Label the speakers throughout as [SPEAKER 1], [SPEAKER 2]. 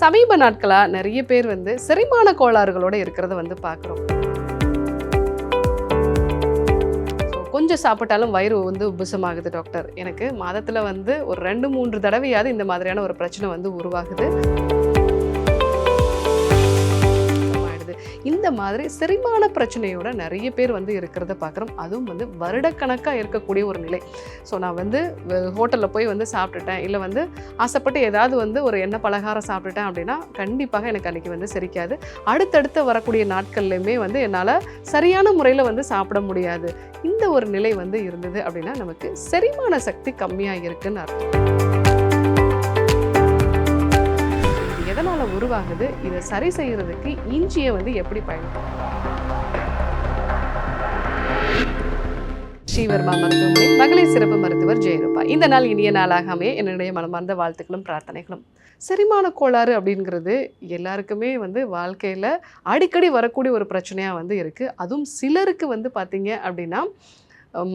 [SPEAKER 1] சமீப நாட்களாக நிறைய பேர் வந்து செரிமான கோளாறுகளோடு இருக்கிறத வந்து பார்க்குறோம். கொஞ்சம் சாப்பிட்டாலும் வயிறு வந்து உபசமாகுது டாக்டர் எனக்கு மாதத்தில் வந்து ஒரு ரெண்டு மூன்று தடவையாவது இந்த மாதிரியான ஒரு பிரச்சனை வந்து உருவாகுது. வருது இந்த மாதிரி செரிமான பிரச்சனையோட நிறைய பேர் வந்து இருக்கிறத பார்க்குறோம். அதுவும் வந்து வருடக்கணக்காக இருக்கக்கூடிய ஒரு நிலை. ஸோ நான் வந்து ஹோட்டலில் போய் வந்து சாப்பிட்டுட்டேன். இல்லை வந்து ஆசைப்பட்டு ஏதாவது வந்து ஒரு எண்ணெய் பலகாரம் சாப்பிட்டுட்டேன் அப்படின்னா கண்டிப்பாக எனக்கு அன்றைக்கி வந்து செரிக்காது. அடுத்தடுத்து வரக்கூடிய நாட்கள்லையுமே வந்து என்னால் சரியான முறையில் வந்து சாப்பிட முடியாது. இந்த ஒரு நிலை வந்து இருந்தது அப்படின்னா நமக்கு செரிமான சக்தி கம்மியாக இருக்குன்னு அர்த்தம். உருவாகுது. இதை சரி செய்யறதுக்கு இஞ்சியை வந்து எப்படி பயன்படுத்தும் ஸ்ரீவர்மா மருத்துவமனை மகளிர் சிறப்பு மருத்துவர் ஜெயரூபா இந்த நாள் இனிய நாளாகாமே என்னுடைய மனமார்ந்த வாழ்த்துக்களும் பிரார்த்தனைகளும். செரிமான கோளாறு அப்படிங்கிறது எல்லாருக்குமே வந்து வாழ்க்கையில் அடிக்கடி வரக்கூடிய ஒரு பிரச்சனையாக வந்து இருக்குது அதுவும் சிலருக்கு வந்து பார்த்தீங்க அப்படின்னா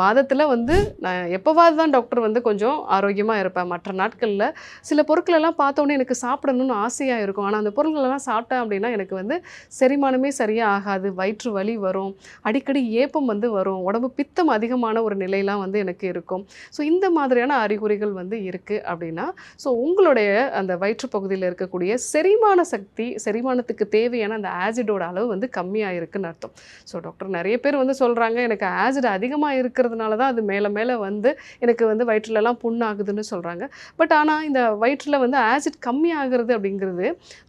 [SPEAKER 1] மாதத்தில் வந்து நான் எப்போவாது தான் டாக்டர் வந்து கொஞ்சம் ஆரோக்கியமாக இருப்பேன். மற்ற நாட்களில் சில பொருட்களெல்லாம் பார்த்தோன்னே எனக்கு சாப்பிடணும்னு ஆசையாக இருக்கும். ஆனால் அந்த பொருட்களெல்லாம் சாப்பிட்டேன் அப்படின்னா எனக்கு வந்து செரிமானமே சரியாக ஆகாது. வயிற்று வலி வரும். அடிக்கடி ஏப்பம் வந்து வரும். உடம்பு பித்தம் அதிகமான ஒரு நிலையெல்லாம் வந்து எனக்கு இருக்கும். ஸோ இந்த மாதிரியான அறிகுறிகள் வந்து இருக்குது அப்படின்னா ஸோ உங்களுடைய அந்த வயிற்று பகுதியில் இருக்கக்கூடிய செரிமான சக்தி செரிமானத்துக்கு தேவையான அந்த ஆசிடோட அளவு வந்து கம்மியாக இருக்குன்னு அர்த்தம். ஸோ டாக்டர் நிறைய பேர் வந்து சொல்கிறாங்க எனக்கு ஆசிட் அதிகமாக இருக்கிறதுனால தான் அது மேலே மேலே வந்து எனக்கு வந்து வயிற்றுலலாம் புண்ணாகுதுன்னு சொல்கிறாங்க பட் ஆனால் இந்த வயிற்றில் வந்து ஆசிட் கம்மி ஆகுறது அப்படிங்கிறது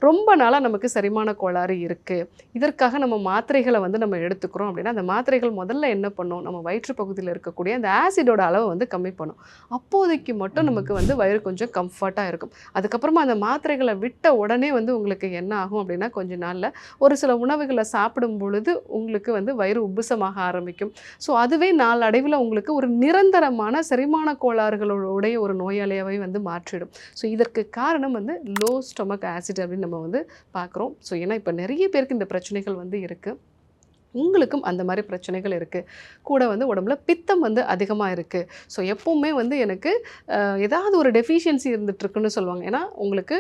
[SPEAKER 1] ரொம்ப நாளாக நமக்கு செரிமான கோளாறு இருக்குது இதற்காக நம்ம மாத்திரைகளை வந்து நம்ம எடுத்துக்கிறோம் அப்படின்னா அந்த மாத்திரைகள் முதல்ல என்ன பண்ணும்? நம்ம வயிற்று பகுதியில் இருக்கக்கூடிய அந்த ஆசிடோட அளவை வந்து கம்மி பண்ணும். அப்போதைக்கு மட்டும் நமக்கு வந்து வயிறு கொஞ்சம் கம்ஃபர்ட்டாக இருக்கும். அதுக்கப்புறமா அந்த மாத்திரைகளை விட்ட உடனே வந்து உங்களுக்கு என்ன ஆகும் அப்படின்னா கொஞ்ச நாளில் ஒரு சில உணவுகளை சாப்பிடும் பொழுது உங்களுக்கு வந்து வயிறு உப்புசமாக ஆரம்பிக்கும். ஸோ அதுவே நாளடைவில் உங்களுக்கு ஒரு நிரந்தரமான செரிமான கோளாறுகளுடைய ஒரு நோயாளியாகவே வந்து மாற்றிடும். ஸோ இதற்கு காரணம் வந்து லோ ஸ்டொமக் ஆசிட் அப்படின்னு நம்ம வந்து பார்க்குறோம். ஸோ ஏன்னா இப்போ நிறைய பேருக்கு இந்த பிரச்சனைகள் வந்து இருக்குது உங்களுக்கும் அந்த மாதிரி பிரச்சனைகள் இருக்குது கூட வந்து உடம்புல பித்தம் வந்து அதிகமாக இருக்குது ஸோ எப்போவுமே வந்து எனக்கு ஏதாவது ஒரு டெஃபிஷியன்சி இருந்துகிட்ருக்குன்னு சொல்லுவாங்க. ஏன்னா உங்களுக்கு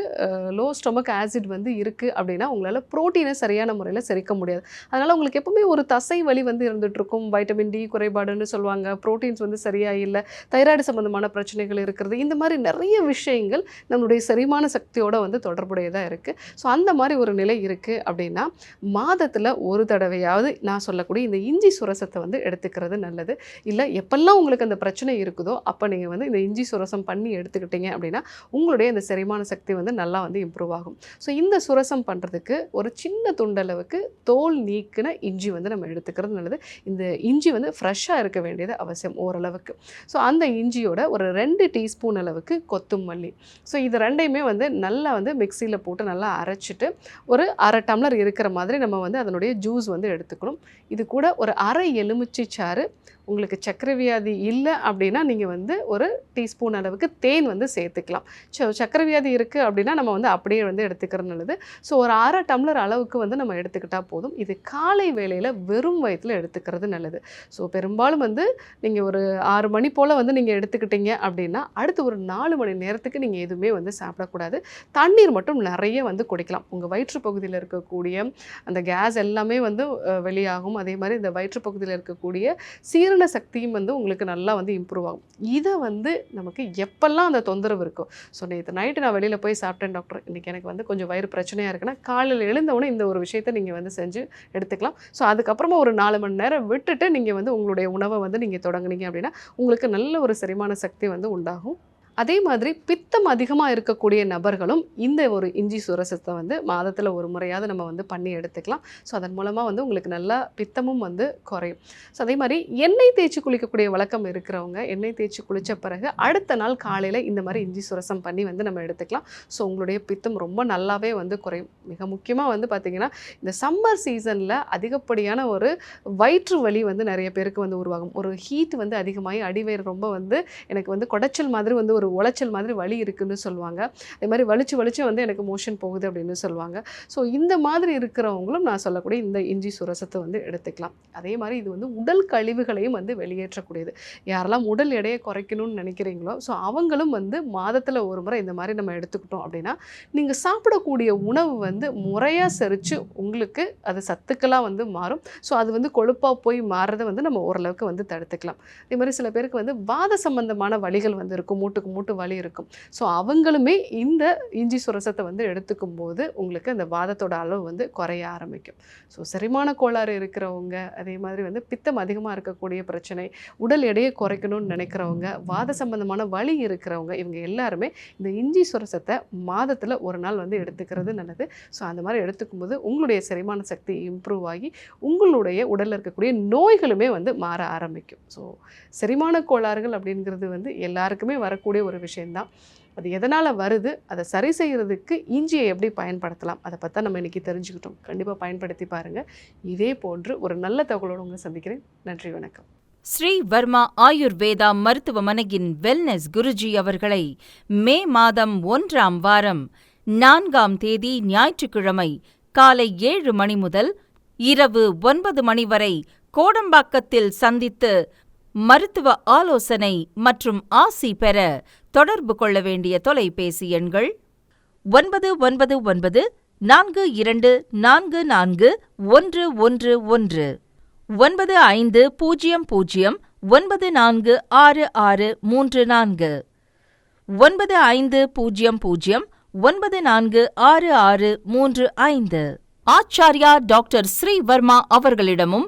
[SPEAKER 1] லோ ஸ்டொமக் ஆசிட் வந்து இருக்குது அப்படின்னா உங்களால் ப்ரோட்டீனை சரியான முறையில் செரிக்க முடியாது. அதனால் உங்களுக்கு எப்போவுமே ஒரு தசை வலி வந்து இருந்துகிட்ருக்கும் வைட்டமின் டி குறைபாடுன்னு சொல்லுவாங்க. ப்ரோட்டீன்ஸ் வந்து சரியாக இல்லை. தைராய்டு சம்மந்தமான பிரச்சனைகள் இருக்கிறது. இந்த மாதிரி நிறைய விஷயங்கள் நம்மளுடைய செரிமான சக்தியோடு வந்து தொடர்புடையதாக இருக்குது ஸோ அந்த மாதிரி ஒரு நிலை இருக்குது அப்படின்னா மாதத்தில் ஒரு தடவையாவது நான் சொல்லக்கூடிய இந்த இஞ்சி சுரசத்தை வந்து எடுத்துக்கிறது நல்லது. இல்லை எப்பெல்லாம் உங்களுக்கு அந்த பிரச்சனை இருக்குதோ அப்போ நீங்கள் வந்து இந்த இஞ்சி சுரசம் பண்ணி எடுத்துக்கிட்டீங்க அப்படின்னா உங்களுடைய இந்த செரிமான சக்தி வந்து நல்லா வந்து இம்ப்ரூவ் ஆகும். ஸோ இந்த சுரசம் பண்ணுறதுக்கு ஒரு சின்ன துண்டளவுக்கு தோல் நீக்கின இஞ்சி வந்து நம்ம எடுத்துக்கிறது நல்லது. இந்த இஞ்சி வந்து ஃப்ரெஷ்ஷாக இருக்க வேண்டியது அவசியம் ஓரளவுக்கு. ஸோ அந்த இஞ்சியோட ஒரு ரெண்டு டீஸ்பூன் அளவுக்கு கொத்தமல்லி. ஸோ இது ரெண்டையுமே வந்து நல்லா வந்து மிக்சியில் போட்டு நல்லா அரைச்சிட்டு ஒரு அரை டம்ளர் இருக்கிற மாதிரி நம்ம வந்து அதனுடைய ஜூஸ் வந்து எடுத்துக்கணும். இது கூட ஒரு அரை எலுமிச்சை சாறு உங்களுக்கு சர்க்கரை வியாதி இல்லை அப்படின்னா நீங்கள் வந்து ஒரு டீஸ்பூன் அளவுக்கு தேன் வந்து சேர்த்துக்கலாம். ஸோ சர்க்கரை வியாதி இருக்குது அப்படின்னா நம்ம வந்து அப்படியே வந்து எடுத்துக்கிறது நல்லது. ஸோ ஒரு அரை டம்ளர் அளவுக்கு வந்து நம்ம எடுத்துக்கிட்டால் போதும். இது காலை வேளையில் வெறும் வயிற்றில் எடுத்துக்கிறது நல்லது. ஸோ பெரும்பாலும் வந்து நீங்கள் ஒரு ஆறு மணி போல் வந்து நீங்கள் எடுத்துக்கிட்டீங்க அப்படின்னா அடுத்து ஒரு நாலு மணி நேரத்துக்கு நீங்கள் எதுவுமே வந்து சாப்பிடக்கூடாது. தண்ணீர் மட்டும் நிறைய வந்து குடிக்கலாம். உங்கள் வயிற்று பகுதியில் இருக்கக்கூடிய அந்த கேஸ் எல்லாமே வந்து வெளியாகும். அதே மாதிரி இந்த வயிற்று பகுதியில் இருக்கக்கூடிய சீரண சக்தியும் வந்து உங்களுக்கு நல்லா வந்து இம்ப்ரூவ் ஆகும். இதை வந்து நமக்கு எப்பெல்லாம் அந்த தொந்தரவு இருக்கோ ஸோ நேற்று நைட்டு நான் வெளியில் போய் சாப்பிட்டேன் டாக்டர் இன்றைக்கி எனக்கு வந்து கொஞ்சம் வயிறு பிரச்சனையாக இருக்குன்னா காலையில் எழுந்தவுடனே இந்த ஒரு விஷயத்தை நீங்கள் வந்து செஞ்சு எடுத்துக்கலாம். ஸோ அதுக்கப்புறமா ஒரு நாலு மணி நேரம் விட்டுட்டு நீங்கள் வந்து உங்களுடைய உணவை வந்து நீங்கள் தொடங்குனீங்க அப்படின்னா உங்களுக்கு நல்ல ஒரு செரிமான சக்தி வந்து உண்டாகும். அதே மாதிரி பித்தம் அதிகமாக இருக்கக்கூடிய நபர்களும் இந்த ஒரு இஞ்சி சுரசத்தை வந்து மாதத்தில் ஒரு முறையாவது நம்ம வந்து பண்ணி எடுத்துக்கலாம். ஸோ அதன் மூலமாக வந்து உங்களுக்கு நல்லா பித்தமும் வந்து குறையும். ஸோ அதே மாதிரி எண்ணெய் தேய்ச்சி குளிக்கக்கூடிய வழக்கம் இருக்கிறவங்க எண்ணெய் தேய்ச்சி குளித்த பிறகு அடுத்த நாள் காலையில் இந்த மாதிரி இஞ்சி சுரசம் பண்ணி வந்து நம்ம எடுத்துக்கலாம். ஸோ உங்களுடைய பித்தம் ரொம்ப நல்லாவே வந்து குறையும். மிக முக்கியமாக வந்து பார்த்திங்கன்னா இந்த சம்மர் சீசனில் அதிகப்படியான ஒரு வயிற்று வலி வந்து நிறைய பேருக்கு வந்து உருவாகும். ஒரு ஹீட் வந்து அதிகமாகி அடிவயிறு ரொம்ப வந்து எனக்கு வந்து குடைச்சல் மாதிரி வந்து ஒரு ஒரு உளைச்சல் மாதிரி வலி இருக்குதுன்னு சொல்லுவாங்க. அதே மாதிரி வலிச்சு வலிச்சு வந்து எனக்கு மோஷன் போகுது அப்படின்னு சொல்லுவாங்க. ஸோ இந்த மாதிரி இருக்கிறவங்களும் நான் சொல்லக்கூடிய இந்த இஞ்சி சுரசத்தை வந்து எடுத்துக்கலாம். அதே மாதிரி இது வந்து உடல் கழிவுகளையும் வந்து வெளியேற்றக்கூடியது. யாரெல்லாம் உடல் எடையை குறைக்கணும்னு நினைக்கிறீங்களோ ஸோ அவங்களும் வந்து மாதத்தில் ஒரு முறை இந்த மாதிரி நம்ம எடுத்துக்கிட்டோம் அப்படின்னா நீங்கள் சாப்பிடக்கூடிய உணவு வந்து முறையாக செரித்து உங்களுக்கு அது சத்துக்களாக வந்து மாறும். ஸோ அது வந்து கொழுப்பாக போய் மாறுறதை வந்து நம்ம ஓரளவுக்கு வந்து தடுத்துக்கலாம். அதே மாதிரி சில பேருக்கு வந்து வாத சம்பந்தமான வலிகள் வந்து இருக்கும். மூட்டுக்கு மூட்டு வலி இருக்கும். ஸோ அவங்களுமே இந்த இஞ்சி சுரசத்தை வந்து எடுத்துக்கும் போது உங்களுக்கு அந்த வாதத்தோட அளவு வந்து குறைய ஆரம்பிக்கும். ஸோ செரிமான கோளாறு இருக்கிறவங்க அதே மாதிரி வந்து பித்தம் அதிகமாக இருக்கக்கூடிய பிரச்சனை உடல் எடையை குறைக்கணும்னு நினைக்கிறவங்க வாத சம்பந்தமான வலி இருக்கிறவங்க இவங்க எல்லாருமே இந்த இஞ்சி சுரசத்தை மாதத்தில் ஒரு நாள் வந்து எடுத்துக்கிறது நல்லது. ஸோ அந்த மாதிரி எடுத்துக்கும் போது உங்களுடைய செரிமான சக்தி இம்ப்ரூவ் ஆகி உங்களுடைய உடலில் இருக்கக்கூடிய நோய்களுமே வந்து மாற ஆரம்பிக்கும். ஸோ செரிமான கோளாறுகள் அப்படிங்கிறது வந்து எல்லாருக்குமே வரக்கூடிய ஒரு விஷயந்தான் அது எதனால் வருது அதை சரி செய்கிறதுக்கு இஞ்சியை எப்படி பயன்படுத்தலாம் அதை பற்றி நம்ம இன்றைக்கி தெரிஞ்சுக்கிட்டோம். கண்டிப்பாக பயன்படுத்தி பாருங்கள் இதே போன்று ஒரு நல்ல தகவலோடு உங்களை சந்திக்கிறேன். நன்றி வணக்கம்.
[SPEAKER 2] ஸ்ரீ வர்மா ஆயுர்வேதா மருத்துவமனையின் வெல்னஸ் குருஜி அவர்களை மே மாதம் ஒன்றாம் வாரம் நான்காம் தேதி ஞாயிற்றுக்கிழமை காலை ஏழு மணி முதல் இரவு ஒன்பது மணி வரை கோடம்பாக்கத்தில் சந்தித்து மருத்துவ ஆலோசனை மற்றும் ஆசி பெற தொடர்பு கொள்ள வேண்டிய தொலைபேசி எண்கள் ஒன்பது ஒன்பது ஒன்பது நான்கு இரண்டு நான்கு நான்கு ஒன்று ஒன்று ஒன்று ஒன்பது ஐந்து பூஜ்ஜியம் பூஜ்ஜியம் ஒன்பது நான்கு ஆறு ஆறு மூன்று நான்கு ஒன்பது ஐந்து பூஜ்ஜியம் பூஜ்ஜியம் ஒன்பது நான்கு ஆறு ஆறு மூன்று ஐந்து. ஆச்சாரியா டாக்டர் ஸ்ரீவர்மா அவர்களிடமும்